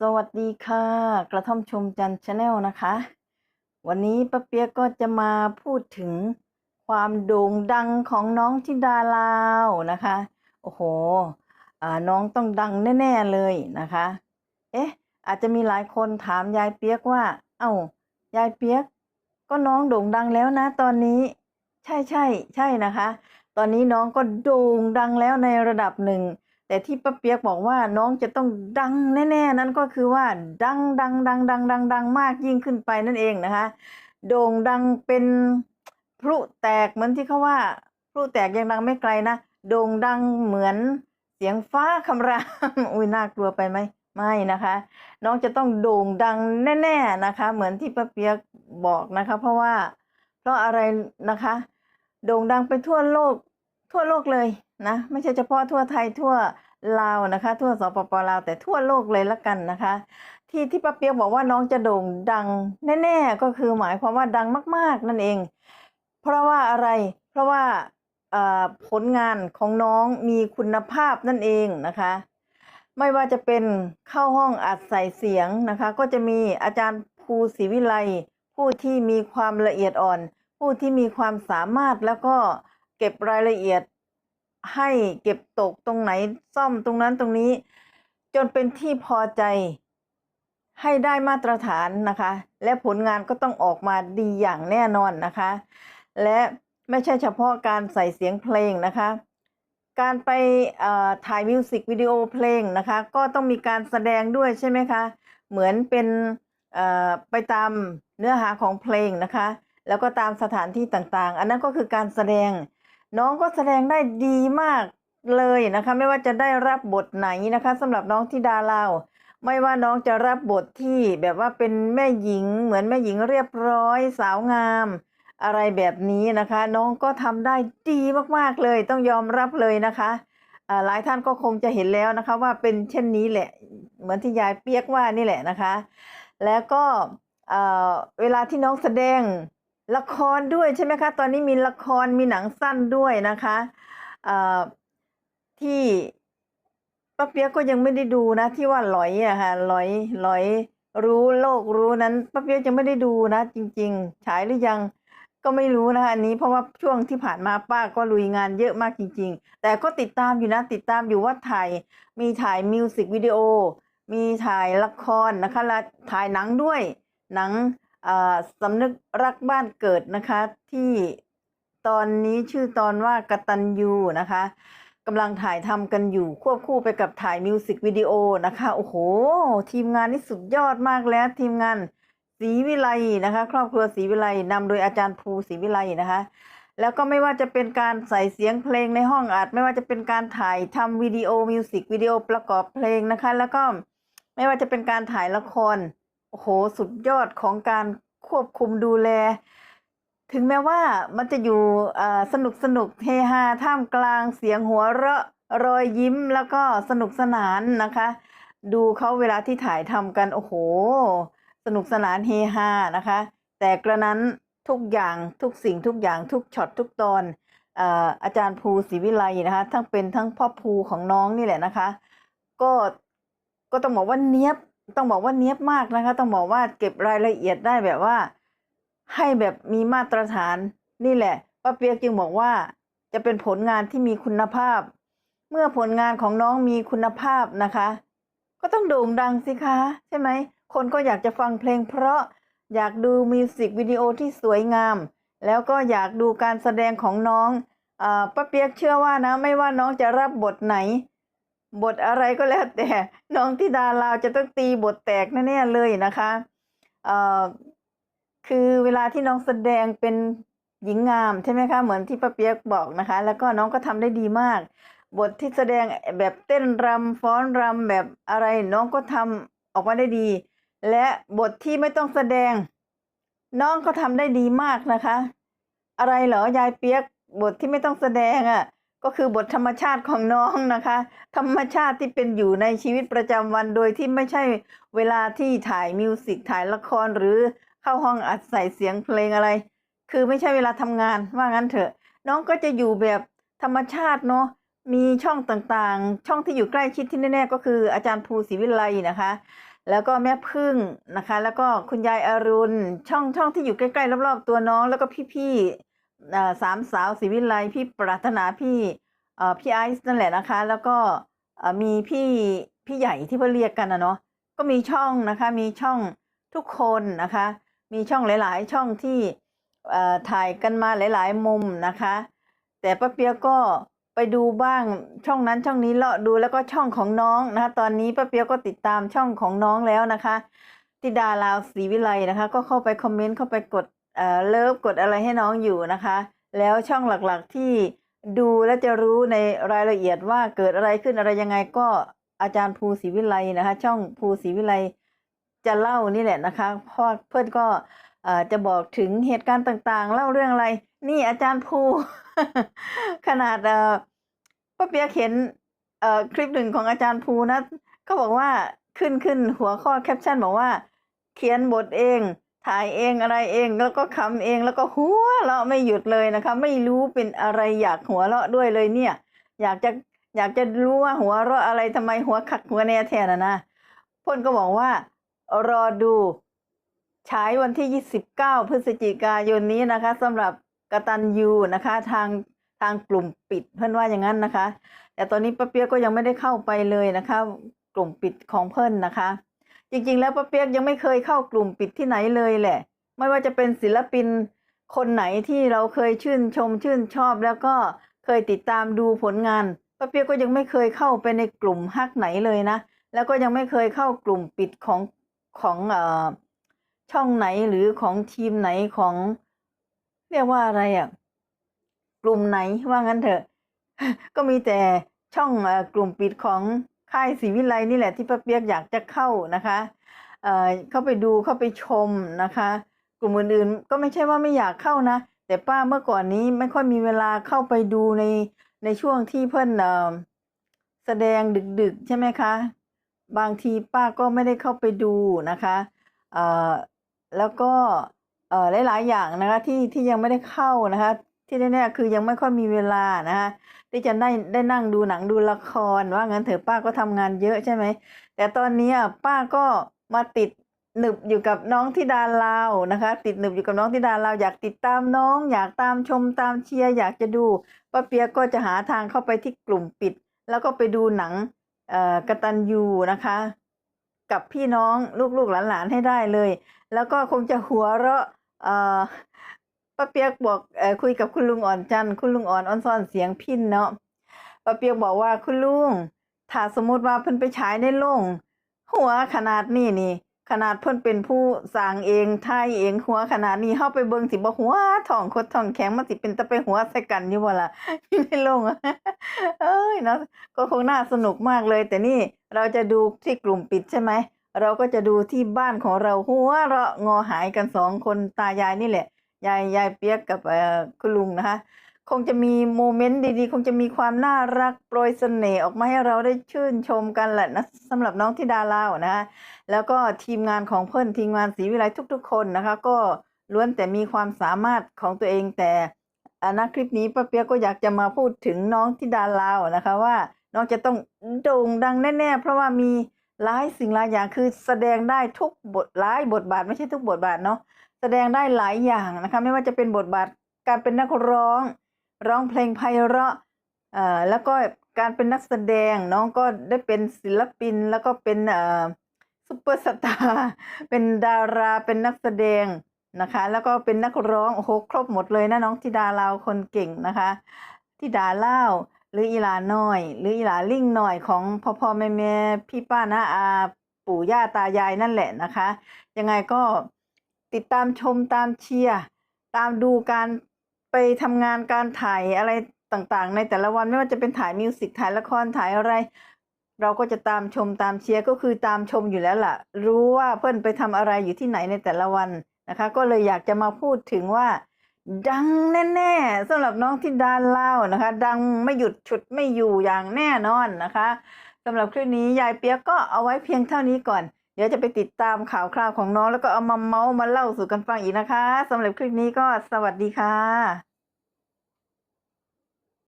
สวัสดีค่ะ กระท่อมชมจันชาแนลนะคะ วันนี้ป้าเปียกก็จะมาพูดถึงความโด่งดังของน้องธิดาลาวนะคะ โอ้โหอ่าน้องต้องดังแน่ ๆ เลยนะคะ เอ๊ะ อาจจะมีหลายคนถามยายเปียกว่า เอ้ายายเปียก ก็น้องโด่งดังแล้วนะตอนนี้ ใช่ใช่ใช่นะคะ ตอนนี้น้องก็โด่งดังแล้วในระดับหนึ่ง แต่ที่ป้าเปียกบอกว่าน้องจะต้องดังแน่ ๆ นั้นก็คือว่าดังดังดังดังดังดังมากยิ่งขึ้นไปนั่นเองนะคะ โด่งดังเป็นพลุแตกเหมือนที่เขาว่าพลุแตกยังดังไม่ไกลนะโด่งดังเหมือนเสียงฟ้าคำรามอุ้ยน่ากลัวไปไหมไม่นะคะ น้องจะต้องโด่งดังแน่ ๆนะคะ เหมือนที่ป้าเปียกบอกนะคะ เพราะว่าเพราะอะไรนะคะ โด่งดังไปทั่วโลก ทั่วโลกเลยนะไม่ใช่เฉพาะทั่วไทยทั่วลาวนะคะ ทั่วสปปลาวแต่ทั่วโลกเลยละกันนะคะ ที่ที่ป้าเปียกบอกว่าน้องจะโด่งดังแน่ๆก็คือหมายความว่าดังมากๆนั่นเอง เพราะว่าอะไรเพราะว่าผลงานของน้องมีคุณภาพนั่นเองนะคะ ไม่ว่าจะเป็นเข้าห้องอัดใส่เสียงนะคะ ก็จะมีอาจารย์ภูศรีวิไลผู้ที่มีความละเอียดอ่อน ผู้ที่มีความสามารถแล้วก็ ก็บรายละเอียดให้เก็บตกตรงไหนซ่อมตรงนั้นตรงนี้ จนเป็นที่พอใจ ให้ได้มาตรฐานนะคะ และผลงานก็ต้องออกมาดีอย่างแน่นอนนะคะ และไม่ใช่เฉพาะการใส่เสียงเพลงนะคะ การไปถ่ายมิวสิกวิดีโอเพลงนะคะ ก็ต้องมีการแสดงด้วยใช่ไหมคะ เหมือนเป็นไปตามเนื้อหาของเพลงนะคะ แล้วก็ตามสถานที่ต่างๆ อันนั้นก็คือการแสดง น้องก็แสดงได้ดีมากเลยนะคะ ไม่ว่าจะได้รับบทไหนนะคะสำหรับน้องที่ดาลาวไม่ว่าน้องจะรับบทที่แบบว่าเป็นแม่หญิงเหมือนแม่หญิงเรียบร้อย สาวงาม อะไรแบบนี้นะคะ น้องก็ทำได้ดีมากๆเลย ต้องยอมรับเลยนะคะหลายท่านก็คงจะเห็นแล้วนะคะว่าเป็นเช่นนี้แหละ เหมือนที่ยายเปียกว่านี่แหละนะคะ แล้วก็เวลาที่น้องแสดง ละครด้วยใช่ไหมคะ ตอนนี้มีละครมีหนังสั้นด้วยนะคะที่ป้าเปียกก็ยังไม่ได้ดูนะ ที่ว่าลอยอะค่ะลอยลอยรู้โลกรู้นั้นป้าเปียกยังไม่ได้ดูนะ จริง ๆ ฉายหรือยังก็ไม่รู้นะคะอันนี้เพราะว่าช่วงที่ผ่านมาป้าก็ลุยงานเยอะมากจริง ๆ แต่ก็ติดตามอยู่นะติดตามอยู่ว่าถ่ายมีถ่ายมิวสิกวิดีโอมีถ่ายละครนะคะและถ่ายหนังด้วยหนัง สำนึกรักบ้านเกิดนะคะ ที่ตอนนี้ชื่อตอนว่ากตัญญูนะคะกำลังถ่ายทำกันอยู่ควบคู่ไปกับถ่ายมิวสิกวิดีโอนะคะ โอ้โห ทีมงานนี่สุดยอดมากแล้วทีมงานศรีวิไลนะคะ ครอบครัวศรีวิไลนำโดยอาจารย์ภูศรีวิไลนะคะ แล้วก็ไม่ว่าจะเป็นการใส่เสียงเพลงในห้องอัด ไม่ว่าจะเป็นการถ่ายทำวิดีโอมิวสิกวิดีโอประกอบเพลงนะคะ แล้วก็ไม่ว่าจะเป็นการถ่ายละคร โอ้โห สุดยอดของการควบคุมดูแล ถึงแม้ว่ามันจะอยู่สนุกสนุกเฮฮาท่ามกลางเสียงหัวเราะรอยยิ้มแล้วก็สนุกสนานนะคะ ดูเขาเวลาที่ถ่ายทำกัน โอ้โห สนุกสนานเฮฮานะคะ แต่กระนั้นทุกอย่างทุกสิ่งทุกอย่างทุกช็อตทุกตอนอ่ออาจารย์ภูศรีวิไลนะคะ ทั้งเป็นทั้งพ่อภูของน้องนี่แหละนะคะ ก็ก็ต้องบอกว่าเนี้ยบ ต้องบอกว่าเนี้ยบมากนะคะ ต้องบอกว่าเก็บรายละเอียดได้แบบว่า ให้แบบมีมาตรฐานนี่แหละป้าเปียกจึงบอกว่า จะเป็นผลงานที่มีคุณภาพ เมื่อผลงานของน้องมีคุณภาพนะคะ ก็ต้องโด่งดังสิคะ ใช่ไหมคนก็อยากจะฟังเพลง เพราะอยากดูมิวสิกวิดีโอที่สวยงาม แล้วก็อยากดูการแสดงของน้องอป้าเปียกเชื่อว่านะ ไม่ว่าน้องจะรับบทไหน บทอะไรก็แล้วแต่น้องที่ดาลาวจะต้องตีบทแตกแน่ๆเลยนะคะเอ่อคือเวลาที่น้องแสดงเป็นหญิงงามใช่ไหมคะเหมือนที่ป้าเปียกบอกนะคะ แล้วก็น้องก็ทำได้ดีมาก บทที่แสดงแบบเต้นรำฟ้อนรำแบบอะไรน้องก็ทำออกมาได้ดี และบทที่ไม่ต้องแสดง น้องก็ทำได้ดีมากนะคะ อะไรเหรอยายเปียกบทที่ไม่ต้องแสดงอะ่ะ ก็คือบทธรรมชาติของน้องนะคะ ธรรมชาติที่เป็นอยู่ในชีวิตประจำวันโดยที่ไม่ใช่เวลาที่ถ่ายมิวสิกถ่ายละครหรือเข้าห้องอัดใส่เสียงเพลงอะไร คือไม่ใช่เวลาทำงานว่างั้นเถอะ น้องก็จะอยู่แบบธรรมชาติเนาะมีช่องต่างๆ ช่องที่อยู่ใกล้ชิดที่แน่ๆ ก็คืออาจารย์ภูศรีวิไลนะคะ แล้วก็แม่พึ่งนะคะ แล้วก็คุณยายอรุณ ช่องช่องที่อยู่ใกล้ๆรอบๆตัวน้องแล้วก็พี่ๆ สามสาวศรีวิไลพี่ปรารถนาพี่พี่ไอซ์นั่นแหละนะคะ แล้วก็มีพี่พี่ใหญ่ที่เขาเรียกกันนะเนาะก็มีช่องนะคะมีช่องทุกคนนะคะ มีช่องหลาย ๆ ช่องที่ถ่ายกันมาหลาย ๆ มุมนะคะ แต่ป้าเปียกก็ไปดูบ้างช่องนั้นช่องนี้เลาะดูแล้วก็ช่องของน้องนะคะ ตอนนี้ป้าเปียกก็ติดตามช่องของน้องแล้วนะคะติดาลาวศรีวิไลนะคะ ก็เข้าไปคอมเมนต์เข้าไปกด เลิฟกดอะไรให้น้องอยู่นะคะ แล้วช่องหลักๆที่ดูและจะรู้ในรายละเอียดว่าเกิดอะไรขึ้นอะไรยังไงก็อาจารย์ภูศรีวิไลนะคะ ช่องภูศรีวิไลจะเล่านี่แหละนะคะเพราะเพื่อนก็จะบอกถึงเหตุการณ์ต่างๆ เล่าเรื่องอะไร นี่อาจารย์ภู ขนาดป้าเปียกเห็นคลิปหนึ่งของอาจารย์ภูนะเขาบอกว่าขึ้นขึ้นหัวข้อแคปชั่นบอกว่า เขียนบทเอง ถ่ายเองอะไรเองแล้วก็คำเองแล้วก็หัวเราะไม่หยุดเลยนะคะ ไม่รู้เป็นอะไรอยากหัวเราะด้วยเลยเนี่ย อยากจะอยากจะรู้ว่าหัวเราะอะไรทำไมหัวขักหัวแน่แทนนะนะพ่นก็บอกว่า รอดูฉายวันที่ 29 พฤศจิกายนนี้นะคะสำหรับกตันยูนะคะ ทางทางกลุ่มปิดเพื่อนว่าอย่างนั้นนะคะ แต่ตอนนี้ป้าเปียกก็ยังไม่ได้เข้าไปเลยนะคะ กลุ่มปิดของเพื่อนนะคะ จริงๆ แล้วป้าเปียกยังไม่เคยเข้ากลุ่มปิดที่ไหนเลยแหละ ไม่ว่าจะเป็นศิลปินคนไหนที่เราเคยชื่นชมชื่นชอบ แล้วก็เคยติดตามดูผลงานป้าเปียกก็ยังไม่เคยเข้าไปในกลุ่มฮักไหนเลยนะ แล้วก็ยังไม่เคยเข้ากลุ่มปิดของของเอ่อช่องไหนหรือของทีมไหนของ เรียกว่าอะไรอะกลุ่มไหนว่างั้นเถอะ ก็มีแต่ช่องอ่อกลุ่มปิดของ ค่ายศรีวิไลนี่แหละที่ป้าเปียกอยากจะเข้านะคะเอ่อเข้าไปดูเข้าไปชมนะคะ กลุ่มอื่นๆก็ไม่ใช่ว่าไม่อยากเข้านะ แต่ป้าเมื่อก่อนนี้ไม่ค่อยมีเวลาเข้าไปดูในในช่วงที่เพื่อนเอ่อแสดงดึกๆ ใช่ไหมคะ บางทีป้าก็ไม่ได้เข้าไปดูนะคะเอ่อแล้วก็เอ่อหลายๆอย่างนะคะที่ที่ยังไม่ได้เข้านะคะ ที่แน่ๆคือยังไม่ค่อยมีเวลานะคะที่จะได้ได้นั่งดูหนังดูละครว่างั้นเถอะป้าก็ทำงานเยอะใช่ไหมแต่ตอนนี้ป้าก็มาติดหนึบอยู่กับน้องที่ดาลาวนะคะ ติดหนึบอยู่กับน้องที่ดาลาวอยากติดตามน้อง อยากตามชมตามเชียร์อยากจะดูป้าเปียกก็จะหาทางเข้าไปที่กลุ่มปิด แล้วก็ไปดูหนังเอ่อกตัญญูนะคะ กับพี่น้องลูกๆหลานๆให้ได้เลย แล้วก็คงจะหัวเราะเอ่อ ป้าเปียกบอกเอ่อคุยกับคุณลุงอ่อนจันทร์คุณลุงอ่อนอ่อนซ่อนเสียงพินเนาะป้าเปียกบอกว่าคุณลุงถ้าสมมติว่าเพิ่นไปฉายในโรงหัวขนาดนี้นี่ ขนาดเพิ่นเป็นผู้สร้างเองถ่ายเองหัวขนาดนี้เฮาไปเบิ่งสิบ่หัวท้องคดท้องแข็งมันสิเป็นตะไปหัวใส่กันอยู่บ่ล่ะในโรงเอ้ยเนาะก็คงน่าสนุกมากเลย แต่นี่เราจะดูที่กลุ่มปิดใช่ไหมเราก็จะดูที่บ้านของเราหัวเราะงอหายกันสองคนตายายนี่แหละ ยายยายเปียกกับคุณลุงนะคะ คงจะมีโมเมนต์ดีๆ คงจะมีความน่ารักโปรยเสน่ห์ออกมาให้เราได้ชื่นชมกันแหละนะสำหรับน้องที่ดาลาวนะคะแล้วก็ทีมงานของเพื่อนทีมงานศรีวิไลทุกๆ คนนะคะ ก็ล้วนแต่มีความสามารถของตัวเองแต่อันะคลิปนี้ป้าเปียกก็อยากจะมาพูดถึงน้องที่ดาลาวนะคะว่าน้องจะต้องโด่งดังแน่ ๆ เพราะว่ามี หลายสิ่งหลายอย่างคือแสดงได้ทุกบทหลายบทบาทไม่ใช่ทุกบทบาทเนาะแสดงได้หลายอย่างนะคะไม่ว่าจะเป็นบทบาทการเป็นนักร้อง ร้องเพลงไพเราะเอ่อแล้วก็การเป็นนักแสดงน้องก็ได้เป็นศิลปินแล้วก็เป็นเอ่อซุปเปอร์สตาร์เป็นดาราเป็นนักแสดงนะคะ แล้วก็เป็นนักร้องโอ้โหครบหมดเลยนะน้องธิดาลาวคนเก่งนะคะธิดาเล่า หรืออีหลาน้อย หรืออีหลาลิ่งหน่อยของพ่อพ่อแม่แม่พี่ป้าน้าอาปู่ย่าตายายนั่นแหละนะคะ ยังไงก็ติดตามชมตามเชียร์ตามดูการไปทำงานการถ่ายอะไรต่างๆ ในแต่ละวันไม่ว่าจะเป็นถ่ายมิวสิกถ่ายละครถ่ายอะไร เราก็จะตามชมตามเชียร์ก็คือตามชมอยู่แล้วล่ะ รู้ว่าเพื่อนไปทำอะไรอยู่ที่ไหนในแต่ละวันนะคะ ก็เลยอยากจะมาพูดถึงว่า ดังแน่ๆสำหรับน้องที่ดานเล่านะคะ ดังไม่หยุดฉุดไม่อยู่อย่างแน่นอนนะคะสำหรับคลิปนี้ยายเปียกก็เอาไว้เพียงเท่านี้ก่อน เดี๋ยวจะไปติดตามข่าวคราวของน้องแล้วก็เอามาเมาส์มาเล่าสู่กันฟังอีกนะคะสำหรับคลิปนี้ก็สวัสดีค่ะ